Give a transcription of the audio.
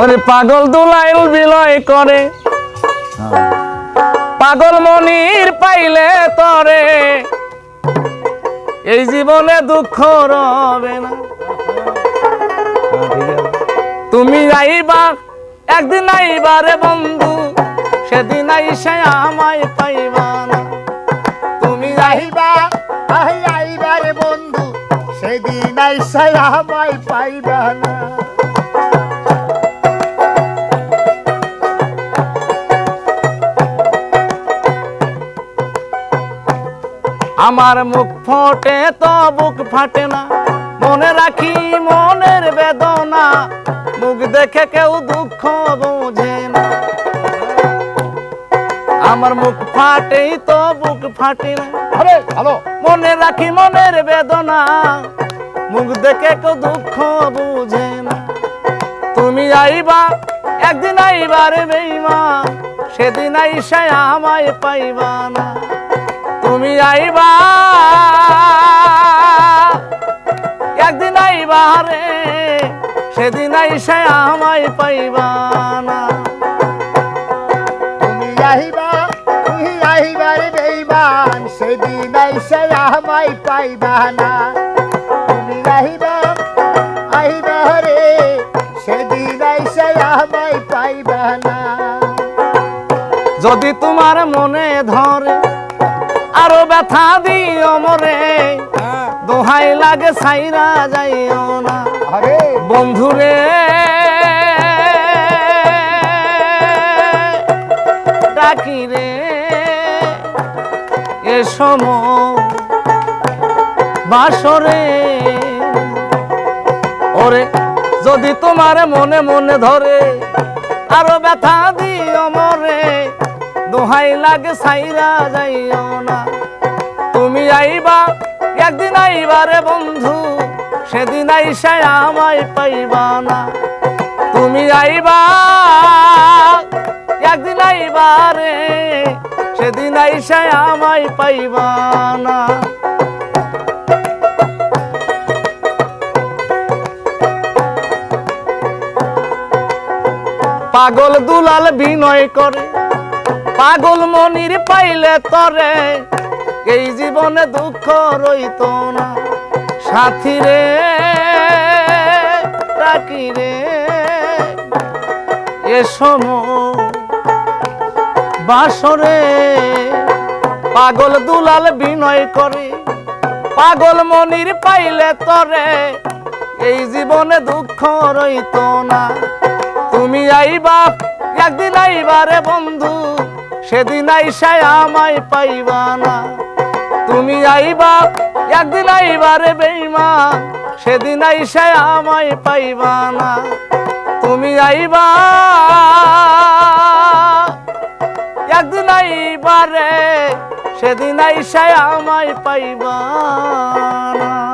ওরে পাগল দুলাইল বিলয় করে। পাগল মনির পাইলে তরে। এই জীবনে দুঃখ রবে না। তুমি আইবা একদিন আইবা রে বন্ধু, সেদিন আইসে আমায় পাইবা না। তুমি আইবা আইবা আই আইবা রে বন্ধু, সেদিন আইসা আমায় পাইবা না। আমার মুখ ফোটে তো বুক ফাটে না। মনে রাখি মনের বেদনা মুখ দেখে কেউ দুঃখ বোঝে না। আমার মুখ ফাটেই তো বুক ফাটে না। আরে ভালো। মনে রাখি মনের বেদনা মুখ দেখে কেউ দুঃখ বুঝে না। তুমি আইবা একদিন আইবা রে বেইমা সেদিন আইসা আমায় পাইবা না। তুমি আইবা। একদিন আইবা রে সেদিন আইসা আমায় পাইবা না। তুমি আহিবা তুমি আহিবা রে বেইমান সেদিন আইসা আমায় পাইবা না। তুমি আহিবা আহিবা রে সেদিন আইসা আমায় পাইবা না। যদি তোমার মনে ধরে আরও ব্যথা দিও মরে। দোহাই লাগে সাইরা যাইও না। বন্ধুরে। ডাকি রে। এ সম বাসরে। ওরে যদি তোমার মনে মনে ধরে আরও ব্যথা দিও মরে। দোহাই লাগে সাইরা যাইও না। তুমি আইবা, একদিন আইবা রে বন্ধু, সেদিন আইসা আমায় পাইবা না। তুমি আইবা, একদিন আইবা রে, সেদিন আইসা আমায় পাইবা না। পাগল দুলাল বিনয় করে পাগল মনির পাইলে তরে, এই জীবনে দুঃখ রইত না। সাথী রে ডাকি রে, এ সম বাসরে পাগল দুলাল বিনয় করে, পাগল মনির পাইলে তরে, এই জীবনে দুঃখ রইত না। তুমি আইবা, একদিন আইবা রে বন্ধু সেদিন আইসাই আমায় পাইবা না। তুমি আইবা, একদিন আইবা রে বেইমা সেদিন আইসাই আমায় পাইবা না। তুমি আইবা, একদিন আইবা রে। সেদিন আইসাই আমায় পাইবা না।